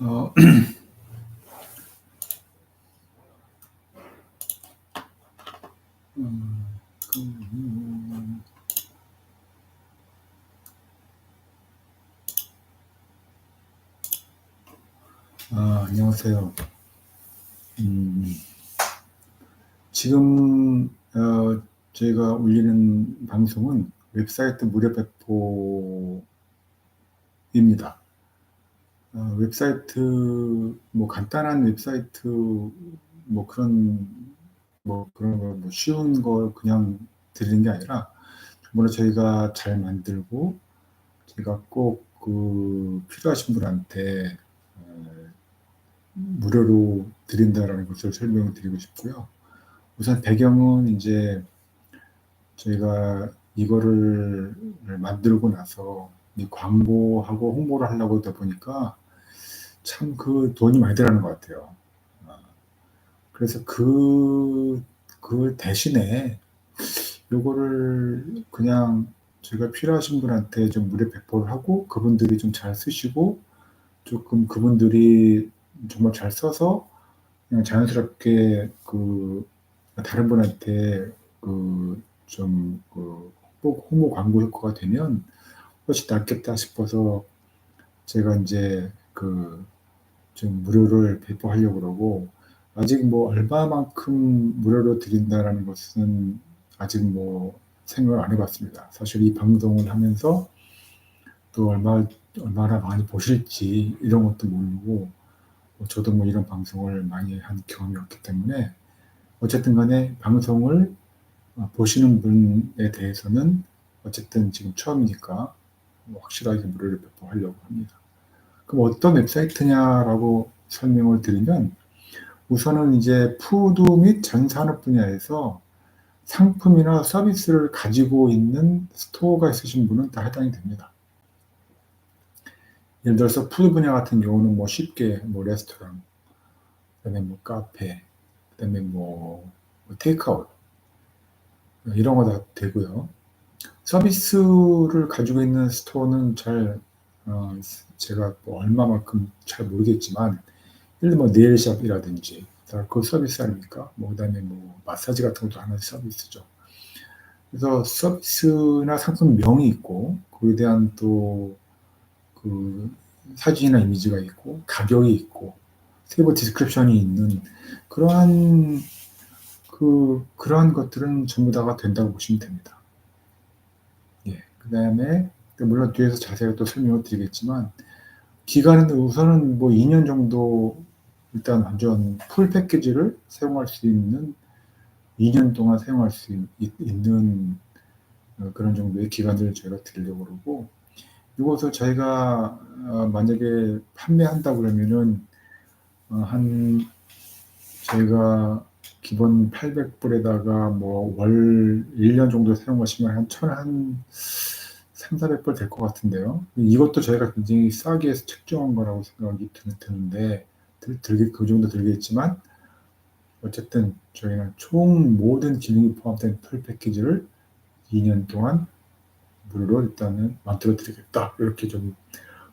어, 음, 음, 아, 안녕하세요. 음, 지금 어, 저희가 올리는 방송은 웹사이트 무료 배포입니다. 어, 웹사이트 뭐 간단한 웹사이트 뭐 그런 뭐 그런 거 뭐 쉬운 걸 그냥 드리는 게 아니라 정말 저희가 잘 만들고 제가 꼭 그 필요하신 분한테 어, 무료로 드린다라는 것을 설명을 드리고 싶고요. 우선 배경은 이제 저희가 이거를 만들고 나서 이 광고하고 홍보를 하려고 하다 보니까 참 그 돈이 많이 들어가는 것 같아요. 아, 그래서 그, 그 대신에 요거를 그냥 제가 필요하신 분한테 좀 무료 배포를 하고 그분들이 좀 잘 쓰시고 조금 그분들이 정말 잘 써서 그냥 자연스럽게 그 다른 분한테 그좀그 홍보 광고 효과가 되면 훨씬 낫겠다 싶어서 제가 이제 그 좀 무료를 배포하려고 그러고 아직 뭐 얼마만큼 무료로 드린다라는 것은 아직 뭐 생각을 안 해봤습니다. 사실 이 방송을 하면서 또 얼마 얼마나 많이 보실지 이런 것도 모르고 뭐 저도 뭐 이런 방송을 많이 한 경험이 없기 때문에 어쨌든 간에 방송을 보시는 분에 대해서는 어쨌든 지금 처음이니까 확실하게 무료를 배포하려고 합니다. 그럼 어떤 웹사이트냐라고 설명을 드리면 우선은 이제 푸드 및 전 산업 분야에서 상품이나 서비스를 가지고 있는 스토어가 있으신 분은 다 해당이 됩니다. 예를 들어서 푸드 분야 같은 경우는 뭐 쉽게 뭐 레스토랑, 그다음에 뭐 카페, 그다음에 뭐, 뭐 테이크아웃 이런 거 다 되고요. 서비스를 가지고 있는 스토어는 잘 어, 제가 뭐 얼마만큼 잘 모르겠지만 예를 들면 네일샵이라든지 그 서비스 아닙니까? 뭐 그다음에 뭐 마사지 같은 것도 하나의 서비스죠. 그래서 서비스나 상품명이 있고 그에 대한 또 그 사진이나 이미지가 있고 가격이 있고 세부 디스크립션이 있는 그러한 그 그러한 것들은 전부 다가 된다고 보시면 됩니다. 예, 그 다음에 물론 뒤에서 자세히 또 설명을 드리겠지만 기간은 우선은 뭐 2년 정도 일단 완전 풀 패키지를 사용할 수 있는 2년 동안 사용할 수 있, 는 그런 정도의 기간들을 저희가 드리려고 그러고 이것을 저희가 어, 만약에 판매한다 그러면은 어, 한 저희가 기본 800불에다가 뭐 월 1년 정도 사용하시면 한 1000한 3, 400불 될 것 같은데요. 이것도 저희가 굉장히 싸게 해서 책정한 거라고 생각이 드는데 들, 들, 그 정도 들겠지만 어쨌든 저희는 총 모든 기능이 포함된 풀 패키지를 2년 동안 무료로 일단은 만들어 드리겠다. 이렇게 좀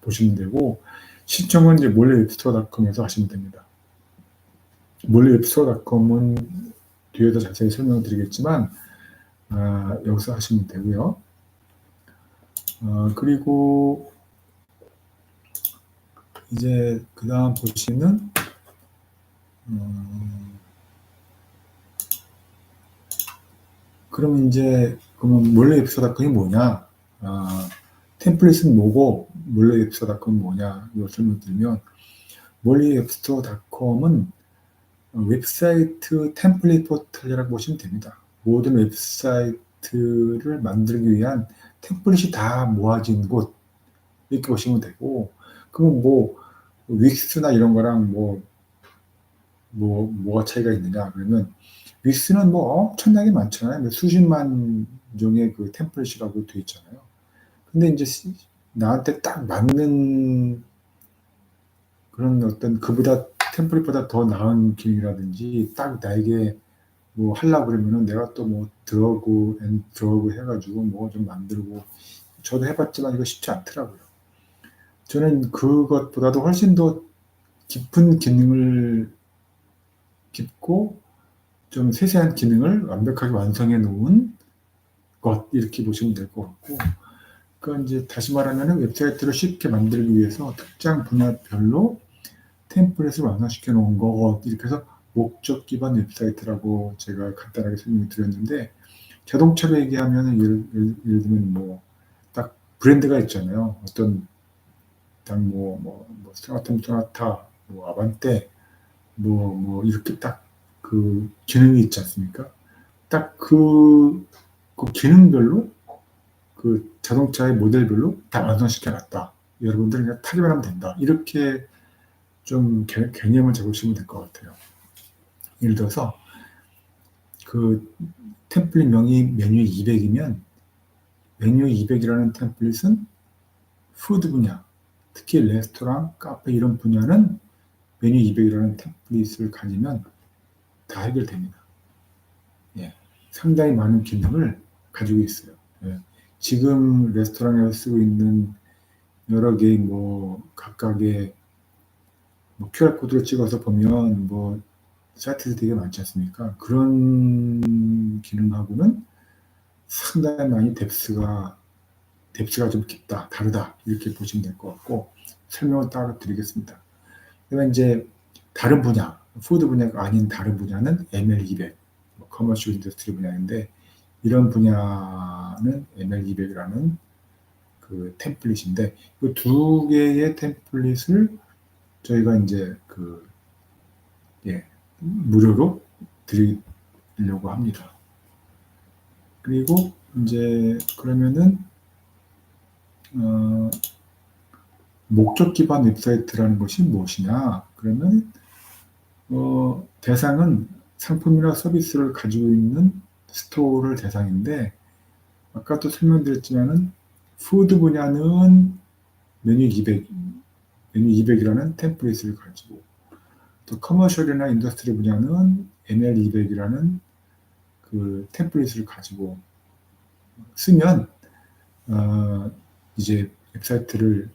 보시면 되고 신청은 이제 몰래 웹스토어닷컴에서 하시면 됩니다. 몰래 웹스토어닷컴은 뒤에서 자세히 설명을 드리겠지만 아, 여기서 하시면 되고요. 아, 그리고 이제 그 다음 보시는 음, 그럼 이제 그러면 몰래 웹소닷컴이 뭐냐? 아, 템플릿은 뭐고 몰래 웹소닷컴은 뭐냐? 이걸 설명드리면 몰래 웹스토닷컴은 웹사이트 템플릿 포털이라고 보시면 됩니다. 모든 웹사이트를 만들기 위한 템플릿이 다 모아진 곳 이렇게 보시면 되고 그럼 뭐 윅스나 이런 거랑 뭐, 뭐, 뭐가 차이가 있느냐 그러면 윅스는 뭐 엄청나게 많잖아요. 뭐 수십만 종의 그 템플릿이라고 되어 있잖아요. 근데 이제 나한테 딱 맞는 그런 어떤 그보다 템플릿보다 더 나은 기능이라든지 딱 나에게 뭐 하려고 그러면은 내가 또뭐 드러그 앤 드러그 해가지고 뭐 좀 만들고 저도 해봤지만 이거 쉽지 않더라고요. 저는 그것보다도 훨씬 더 깊은 기능을 깊고 좀 세세한 기능을 완벽하게 완성해 놓은 것 이렇게 보시면 될 것 같고 그러니까 이제 다시 말하면 웹사이트를 쉽게 만들기 위해서 특정 분야별로 템플릿을 완성시켜 놓은 것 이렇게 해서 목적 기반 웹사이트라고 제가 간단하게 설명을 드렸는데 자동차로 얘기하면 예를, 예를, 예를 들면 뭐 딱 브랜드가 있잖아요. 어떤 딱뭐 뭐, 뭐 스트라툼 소나타, 뭐 아반떼, 뭐뭐 이렇게 딱 그 기능이 있지 않습니까? 딱그 그 기능별로 그 자동차의 모델별로 다 완성시켜 놨다. 여러분들은 그냥 타기만 하면 된다. 이렇게 좀 개, 개념을 잡으시면 될 것 같아요. 예를 들어서 그 템플릿 명이 메뉴 200이면 메뉴 200이라는 템플릿은 푸드 분야, 특히 레스토랑, 카페 이런 분야는 메뉴 200이라는 템플릿을 가지면 다 해결됩니다. 예, 상당히 많은 기능을 가지고 있어요. 예, 지금 레스토랑에서 쓰고 있는 여러 개의 뭐 각각의 뭐 QR 코드를 찍어서 보면 뭐 사이트도 되게 많지 않습니까? 그런 기능하고는 상당히 많이 뎁스가 뎁스가 좀 깊다, 다르다 이렇게 보시면 될 것 같고 설명을 따로 드리겠습니다. 그러면 이제 다른 분야, 푸드 분야가 아닌 다른 분야는 ML200, 뭐 커머셜 인더스트리 분야인데 이런 분야는 ML200이라는 그 템플릿인데 그두 개의 템플릿을 저희가 이제 그 예, 무료로 드리려고 합니다. 그리고 이제 그러면은 어, 목적 기반 웹사이트라는 것이 무엇이냐? 그러면 어, 대상은 상품이나 서비스를 가지고 있는 스토어를 대상인데 아까도 설명드렸지만은 푸드 분야는 메뉴 200, 메뉴 200이라는 템플릿을 가지고 또 커머셜이나 인더스트리 분야는 ML200이라는 그 템플릿을 가지고 쓰면 어, 이제 웹사이트를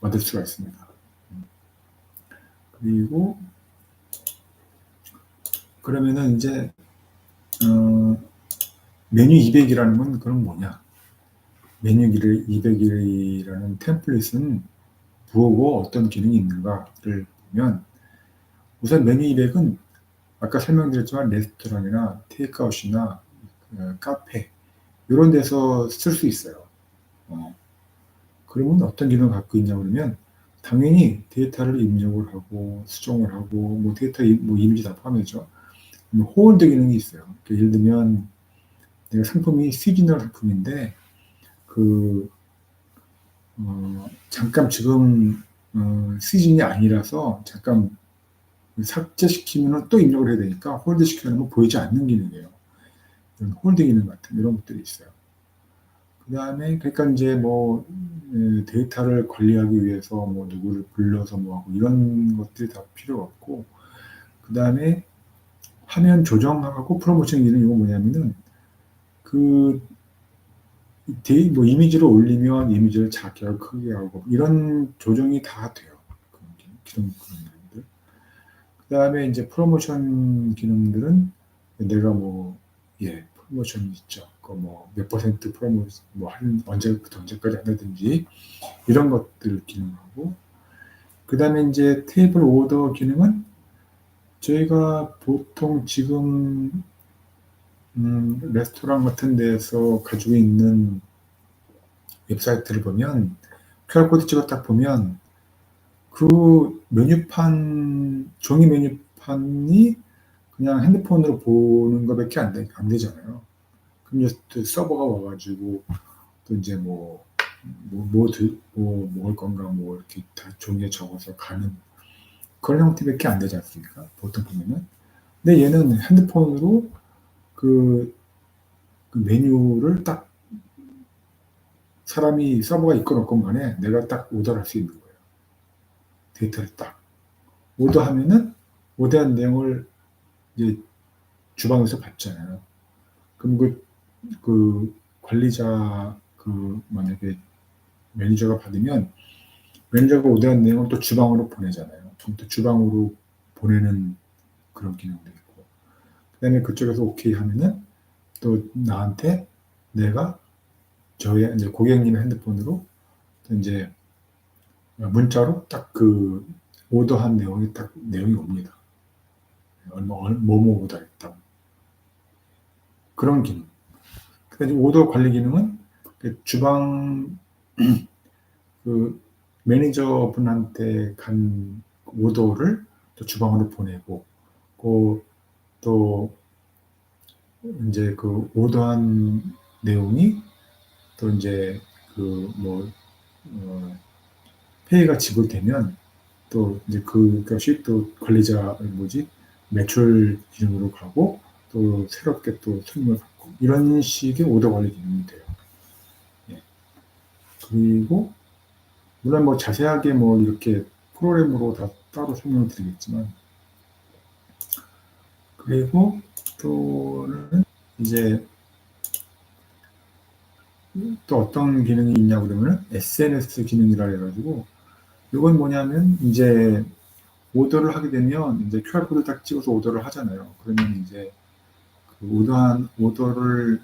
만들 수가 있습니다. 그리고 그러면은 이제 어, 메뉴 200이라는 건 그럼 뭐냐? 메뉴 200이라는 템플릿은 부호고 어떤 기능이 있는가를 보면 우선 메뉴 200은 아까 설명드렸지만 레스토랑이나 테이크아웃이나 어, 카페 이런 데서 쓸 수 있어요. 어. 그러면 어떤 기능을 갖고 있냐 그러면 당연히 데이터를 입력을 하고 수정을 하고 뭐 데이터 뭐 이미지 다 포함해죠. 뭐 홀드 기능이 있어요. 그러니까 예를 들면 내가 상품이 시즈널 상품인데 그 어, 잠깐 지금 어, 시즌이 아니라서 잠깐 삭제시키면 또 입력을 해야 되니까 홀드 시켜놓으면 보이지 않는 기능이에요. 이런 홀드 기능 같은 이런 것들이 있어요. 그 다음에 그러니까 이제 뭐 데이터를 관리하기 위해서 뭐 누구를 불러서 뭐 하고 이런 것들이 다 필요 없고 그 다음에 화면 조정하고 프로모션 기능 이거 뭐냐면은 그 데이 뭐 이미지를 올리면 이미지를 작게 하고 크게 하고 이런 조정이 다 돼요. 그런 기능 그런. 그 다음에 이제 프로모션 기능들은 내가 뭐 예 프로모션 있죠. 그 뭐 몇 퍼센트 프로모션 뭐 한 언제부터 언제까지 한다든지 이런 것들 기능하고 그 다음에 이제 테이블 오더 기능은 저희가 보통 지금 음, 레스토랑 같은 데서 가지고 있는 웹사이트를 보면 QR코드 찍어 딱 보면 그 메뉴판 종이 메뉴판이 그냥 핸드폰으로 보는 것밖에 안, 되, 안 되잖아요. 그럼 이제 또 서버가 와가지고 또 이제 뭐, 뭐, 뭐, 뭐 먹을 건가 뭐 이렇게 다 종이에 적어서 가는 그런 형태밖에 안 되지 않습니까? 보통 보면은. 근데 얘는 핸드폰으로 그, 그 메뉴를 딱 사람이 서버가 있건 없건 간에 내가 딱 오더를 할수 있는 거예요. 데이터를 딱. 오더하면은 오더한 내용을 이제 주방에서 받잖아요. 그럼 그, 그 관리자 그 만약에 매니저가 받으면 매니저가 오더한 내용을 또 주방으로 보내잖아요. 아무튼 주방으로 보내는 그런 기능도 있고 그 다음에 그쪽에서 오케이 하면은 또 나한테 내가 저의 이제 고객님의 핸드폰으로 이제 문자로 딱 그 오더한 내용이 딱 내용이 옵니다. 얼마 뭐뭐보다 했다. 그런 기능. 그다음에 오더 관리 기능은 그 주방 그 매니저분한테 간 오더를 또 주방으로 보내고 또 이제 그 오더한 내용이 또 이제 그뭐 어, 회의가 지불되면 또 이제 그것이 또 관리자 뭐지 매출 기능으로 가고 또 새롭게 또 손님을 받고 이런 식의 오더 관리 기능이 돼요. 예. 그리고 물론 뭐 자세하게 뭐 이렇게 프로그램으로 다 따로 설명을 드리겠지만 그리고 또는 이제 또 어떤 기능이 있냐 그러면 SNS 기능이라 해가지고 이건 뭐냐면 이제 오더를 하게 되면 이제 QR코드 딱 찍어서 오더를 하잖아요. 그러면 이제 그 오더한 오더를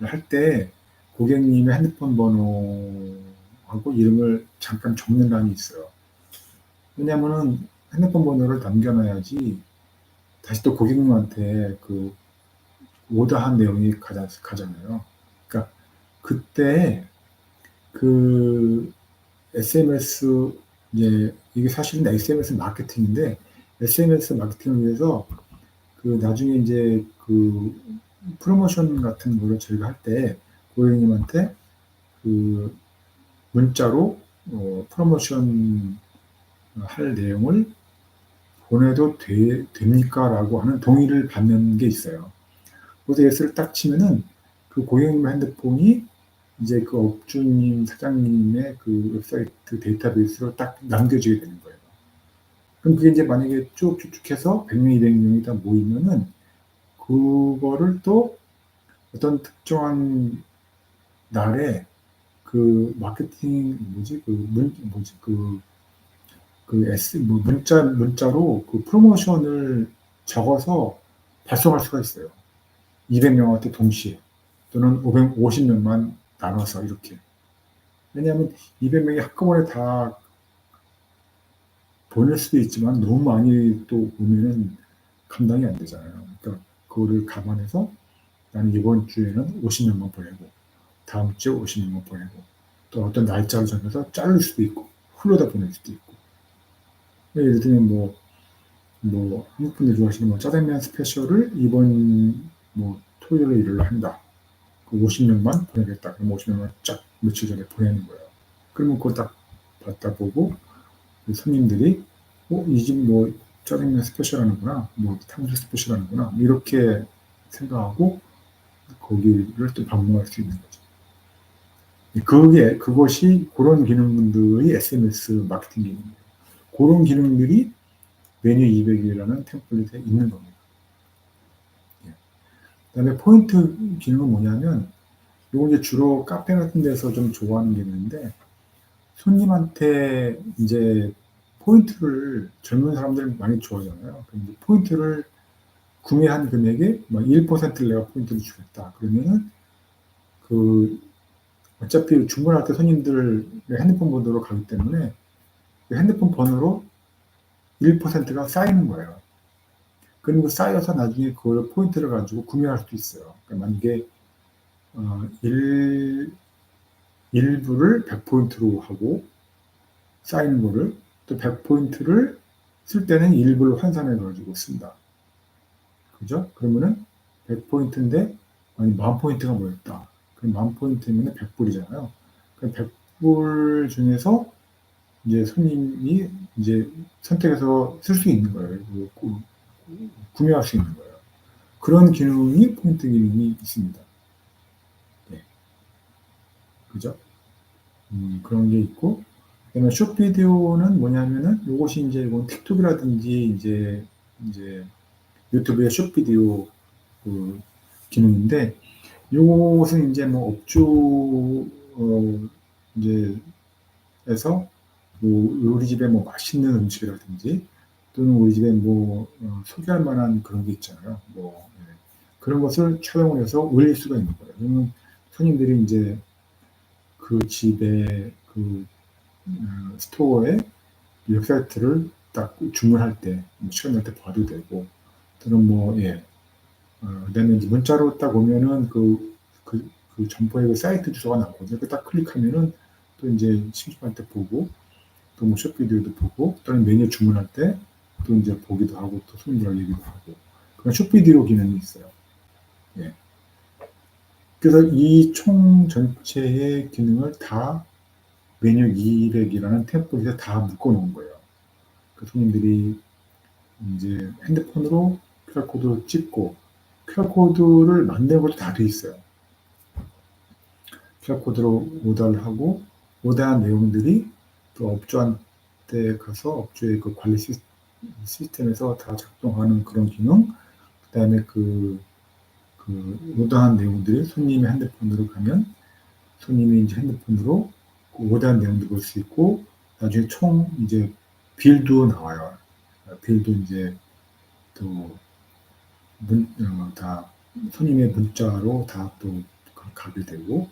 할 때 고객님의 핸드폰 번호하고 이름을 잠깐 적는 란이 있어요. 왜냐면은 핸드폰 번호를 남겨놔야지 다시 또 고객님한테 그 오더한 내용이 가자, 가잖아요. 그러니까 그때 그 SMS 이제 이게 사실은 SMS 마케팅인데 SMS 마케팅을 위해서 그 나중에 이제 그 프로모션 같은 거를 저희가 할 때 고객님한테 그 문자로 어 프로모션 할 내용을 보내도 되, 됩니까? 라고 하는 동의를 받는 게 있어요. 그래서 예스를 딱 치면은 그 고객님 핸드폰이 이제 그 업주님, 사장님의 그 웹사이트 데이터베이스로 딱 남겨지게 되는 거예요. 그럼 그게 이제 만약에 쭉 쭉쭉해서 100명, 200명이 다 모이면은 그거를 또 어떤 특정한 날에 그 마케팅 뭐지 그 문 뭐지 그 그 S 뭐 문자 문자로 그 프로모션을 적어서 발송할 수가 있어요. 200명한테 동시에 또는 550명만 나눠서 이렇게. 왜냐하면 200명이 한꺼번에 다 보낼 수도 있지만 너무 많이 또 오면은 감당이 안 되잖아요. 그러니까 그거를 감안해서 나는 이번 주에는 50명만 보내고 다음 주에 50명만 보내고 또 어떤 날짜를 정해서 자를 수도 있고 흘러다 보낼 수도 있고 예를 들면 뭐, 뭐 한국 분들 좋아하시는 뭐 짜장면 스페셜을 이번 뭐 토요일에 일요일로 한다. 그 50명만 보내겠다. 그럼 50명만 쫙 며칠 전에 보내는 거예요. 그러면 그거 딱 받다 보고 그 손님들이 어, 이 집 뭐 짜장면 스페셜 하는구나. 뭐 탕수육 스페셜 하는구나. 이렇게 생각하고 거기를 또 방문할 수 있는 거죠. 그게, 그것이 그런 기능들이 SMS 마케팅 기능이에요. 그런 기능들이 메뉴 200이라는 템플릿에 있는 겁니다. 그다음에 포인트 기능은 뭐냐면 이거 이제 주로 카페 같은 데서 좀 좋아하는 게 있는데 손님한테 이제 포인트를 젊은 사람들 많이 좋아하잖아요. 근데 포인트를 구매한 금액에 1%를 내가 포인트를 주겠다. 그러면은 그 어차피 주문할 때 손님들 핸드폰 번호로 가기 때문에 그 핸드폰 번호로 1%가 쌓이는 거예요. 그리고 쌓여서 나중에 그걸 포인트를 가지고 구매할 수도 있어요. 그러니까 만약에 어, 1, 일부를 100포인트로 하고 쌓이는 거를 또 100포인트를 쓸 때는 일부를 환산해 가지고 쓴다. 그죠? 그러면은 100포인트인데 아니 만 포인트가 뭐였다. 그럼 만 포인트면 100불이잖아요. 그럼 100불 중에서 이제 손님이 이제 선택해서 쓸 수 있는 거예요. 그 구매할 수 있는 거예요. 그런 기능이 포인트 기능이 있습니다. 네. 그죠? 음, 그런 게 있고, 그다음에 숏 비디오는 뭐냐면은 이것이 이제 이건 틱톡이라든지 이제 이제 유튜브의 숏 비디오 그 기능인데 이것은 이제 뭐 업주 어 이제 에서 뭐 요리 집에 뭐 맛있는 음식이라든지 또는 우리 집에 뭐 어, 소개할 만한 그런 게 있잖아요. 뭐 예. 그런 것을 촬영을 해서 올릴 수가 있는 거예요. 그러면 손님들이 이제 그 집에 그 어, 스토어에 웹사이트를 딱 주문할 때 뭐 시간 날 때 봐도 되고 또는 뭐 예. 어, 그다음에 이제 문자로 딱 오면은 그, 그, 그 점포의 그 사이트 주소가 나오거든요. 그딱 클릭하면은 또 이제 심심할 때 보고 또뭐 숏비디오도 보고 또는 메뉴 주문할 때 또 이제 보기도 하고 또 손님들하고 얘기도 하고 그런 숏비디오 기능이 있어요. 예. 그래서 이 총 전체의 기능을 다 메뉴 200이라는 템플릿에 다 묶어 놓은 거예요. 그 손님들이 이제 핸드폰으로 QR코드를 찍고 QR코드를 만드는 것도 다 돼 있어요. QR코드로 오더를 하고 오더한 내용들이 또 업주한테 가서 업주의 그 관리 시스템 에서 다 작동하는 그런 기능, 그 다음에 그, 그 오더한 내용들이 손님의 핸드폰으로 가면 손님이 이제 핸드폰으로 그 오더한 내용도 볼 수 있고 나중에 총 이제 빌도 나와요. 빌도 이제 또 문, 어, 다 손님의 문자로 다 또 가게 되고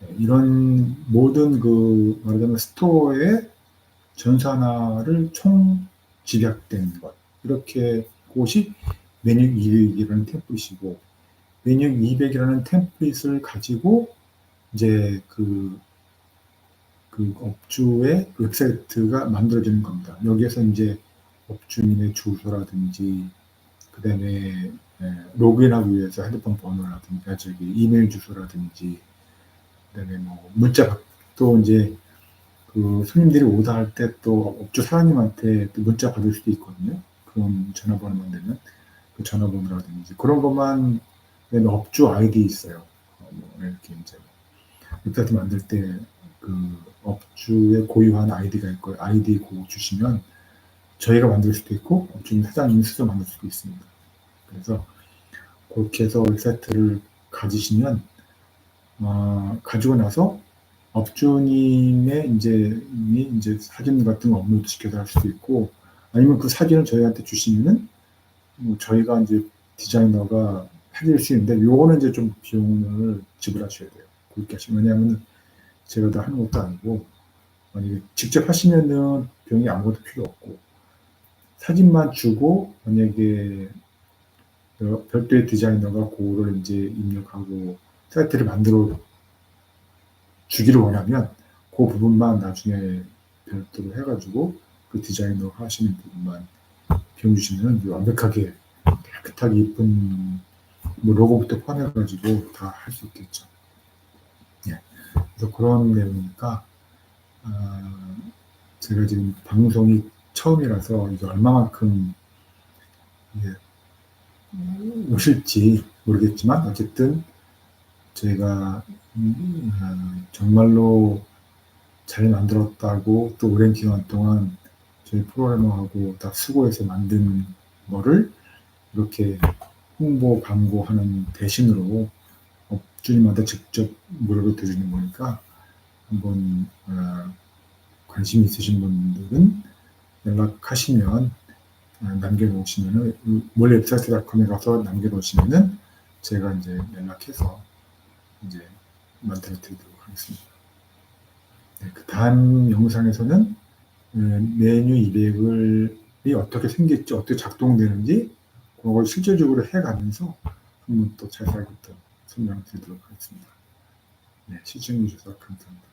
네, 이런 모든 그 말하자면 스토어의 전산화를 총 집약된 것 이렇게 곳이 메뉴 200이라는 템플릿이고 메뉴 200이라는 템플릿을 가지고 이제 그, 그 업주의 웹사이트가 만들어지는 겁니다. 여기에서 이제 업주민의 주소라든지 그 다음에 로그인하기 위해서 핸드폰 번호라든지 저기 이메일 주소라든지 그다음에 뭐 문자 또 이제 그 손님들이 오다 할 때 또 업주 사장님한테 또 문자 받을 수도 있거든요. 그런 전화번호만 되면 그 전화번호라든지 그런 것만 업주 아이디 있어요. 어, 뭐 이렇게 이제 웹사이트 만들 때 그 업주의 고유한 아이디가 있고 아이디 고 주시면 저희가 만들 수도 있고 업주님 사장님이 스스로 만들 수도 있습니다. 그래서 그렇게 해서 웹사이트를 가지시면 어, 가지고 나서 업주님의 이제 이제 사진 같은 거 업로드 시켜서 할 수도 있고 아니면 그 사진을 저희한테 주시면은 뭐 저희가 이제 디자이너가 해드릴 수 있는데 요거는 이제 좀 비용을 지불하셔야 돼요. 그렇게 하시면 왜냐하면 제가 다 하는 것도 아니고 만약에 직접 하시면은 비용이 아무것도 필요 없고 사진만 주고 만약에 별도의 디자이너가 그거를 이제 입력하고 사이트를 만들어 주기를 원하면 그 부분만 나중에 별도로 해가지고 그 디자이너 하시는 부분만 비용 주시면 완벽하게 깨끗하게 이쁜 뭐 로고부터 포함해가지고 다 할 수 있겠죠. 예. 그래서 그런 내용이니까 어, 제가 지금 방송이 처음이라서 이게 얼마만큼 예, 오실지 모르겠지만 어쨌든 제가 음, 아, 정말로 잘 만들었다고 또 오랜 기간 동안 저희 프로그래머하고 다 수고해서 만든 거를 이렇게 홍보 광고하는 대신으로 업주님한테 직접 무료로 드리는 거니까 한번 어, 관심 있으신 분들은 연락하시면 어, 남겨놓으시면은 몰 웹사이트닷컴에 가서 남겨놓으시면은 제가 이제 연락해서 이제 만들어 드리도록 하겠습니다. 네, 그 다음 영상에서는 어, 메뉴 200이 어떻게 생길지 어떻게 작동되는지 그걸 실질적으로 해가면서 한번 또 자세하게 또 설명드리도록 하겠습니다. 네, 시청해 주셔서 감사합니다.